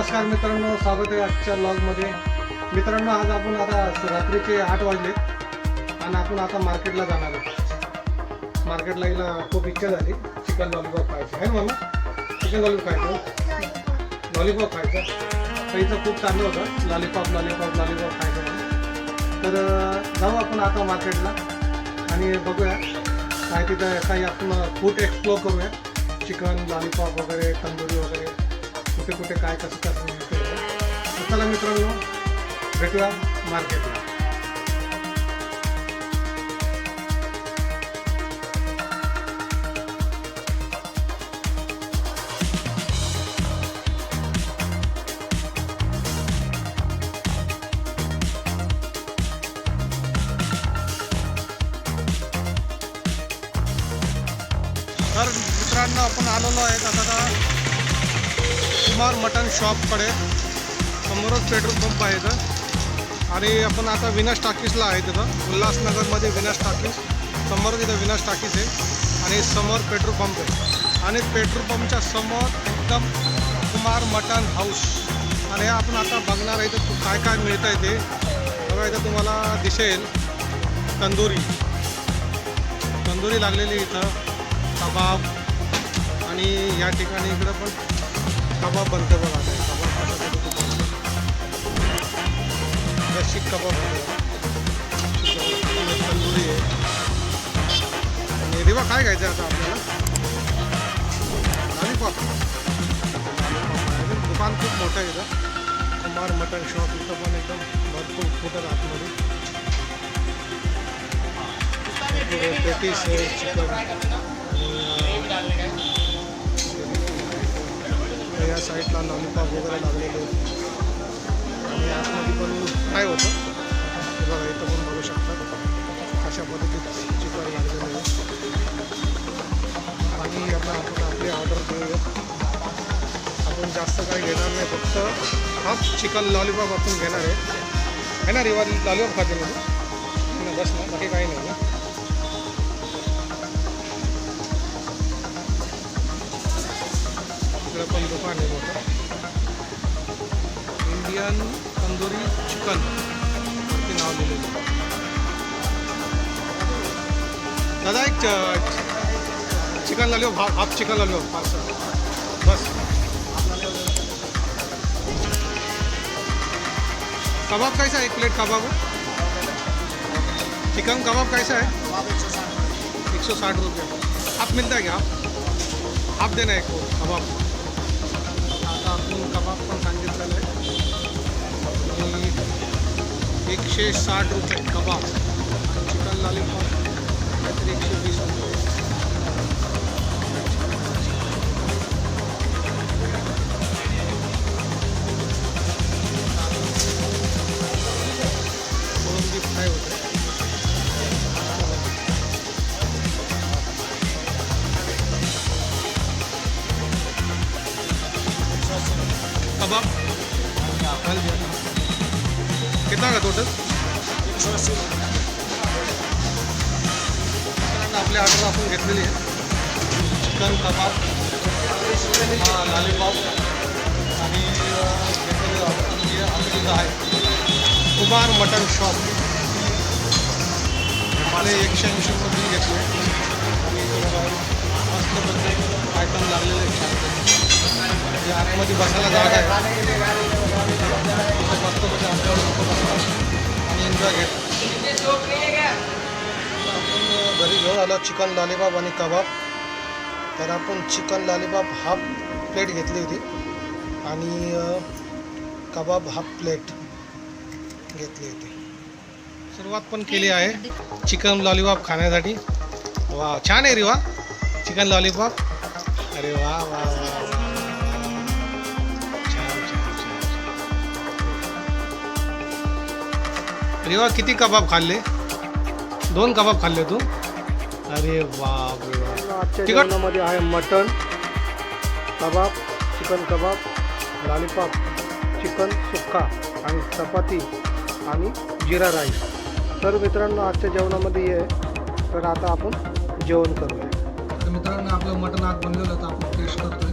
मित्रांनो स्वागत आहे आजच्या ब्लॉगमध्ये मित्रांनो आज आपण आता रात्रीचे आठ वाजले आणि आपण आता मार्केटला जाणार आहोत. मार्केटला यायला खूप इच्छा झाली. चिकन लॉलीपॉप खायचं. आहे ना मामा? चिकन लॉलीपॉप खायचं लॉलीपॉप खायचं. त्याचं इथं खूप चांगलं होतं. लॉलीपॉप लॉलीपॉप लॉलीपॉप खायचं तर जाऊ आपण आता मार्केटला आणि बघूया. काय तिथं काही आपण फूड एक्सप्लोर करूया. चिकन लॉलीपॉप वगैरे तंदुरी वगैरे. कुठे कुठे काय कसं कसं चला मित्रांनो भेटूया मार्केटला. तर मित्रांनो आपण आलेलो आहे आता कुमार मटन शॉपकडे समोरच पेट्रोल पंप आहे इथं. आणि आपण आता विनाश टाकीसला आहे तिथं. उल्हासनगरमध्ये विनाश टाकीस समोर तिथं विनाश टाकीस आहे. आणि समोर पेट्रोल पंप आहे. आणि पेट्रोल पंपच्या समोर एकदम कुमार मटन हाऊस आणि आपण आता बघणार आहे तर काय काय मिळतं आहे ते. बघा इथं तुम्हाला दिसेल तंदुरी. तंदुरी लागलेली इथं. कबाब. आणि या ठिकाणी इकडं पण कबाब बनते हे बनतं. हे कबाब. शीख कबाब. हे तंदुरी आहे आणि रिवा काय घ्यायचं दुकान खूप मोठं इथं कुमार मटन शॉप इथं पण एकदम भरपूर फुटत आतमध्ये पेटीस आहे चिकन या साईडला लॉलीपॉप वगैरे लागलेले आहेत. आणि आतमध्ये पण काय होतं? बघा इथं पण बघू शकतात अशा पद्धतीत चिकन लागलेलं आहे. आणि यांना आपण आपली ऑर्डर देऊया आपण जास्त काही घेणार नाही फक्त हाफ चिकन लॉलीपॉप आपण घेणार आहे. ना रिवा लॉलीपॉप खाते म्हणून. बस ना बाकी काही नाही ना. इकडं पण दुकान आहे मोठं इंडियन तंदुरी चिकन वरती नाव लिहिलेलं दादा, एक chicken lollipop half half chicken lollipop parcel बस। कबाब कैसा है? एक प्लेट कबाब। चिकन कबाब कैसा है? एक सौ साठ रुपये। आप मिलता है क्या? आप आप देना एक कबाब। आता कबाब पण सांगितलेलं आहे. आणि एकशे साठ रुपये कबाब चिकन लॉलीपॉप काहीतरी एकशे वीस रुपये. कबाब? कल कितना का टोटल आपली ऑर्डर आपण घेतलेली आहे चिकन कबाब हा लॉलीपॉप आणि घेतलेली ऑर्डर जी आहे. कुमार मटन शॉप मला एकशे ऐंशी रुपये घेतलं. घेतले आणि मस्त पद्धतीने आयटम लागलेले मध्ये बसायला जागा आहे. तिथं मस्तपैकी आपल्याला लोक बसतात आणि एन्जॉय घेतात आपण घरी घेऊन आलो चिकन लॉलीपॉप आणि कबाब. तर आपण चिकन लॉलीपॉप हाफ प्लेट घेतली होती. आणि कबाब हाफ प्लेट घेतली होती. सुरुवात पण केली आहे. चिकन लॉलीपॉप खाण्यासाठी. वा छान आहे रे वा. चिकन लॉलीपॉप अरे वा वा वा. रेवा किती कबाब खाल्ले दोन कबाब खाल्ले तू अरे बाप रे बाप. तिखट? जेवणामध्ये आहे mutton kebab chicken kebab lollipop chicken सुक्का आणि चपाती आणि जिरा राईस तर मित्रांनो आजच्या जेवणामध्ये हे आहे. तर आता आपण जेवण करूया तर मित्रांनो आपलं मटण आग बनलेलं तर आपण टेस्ट करतोय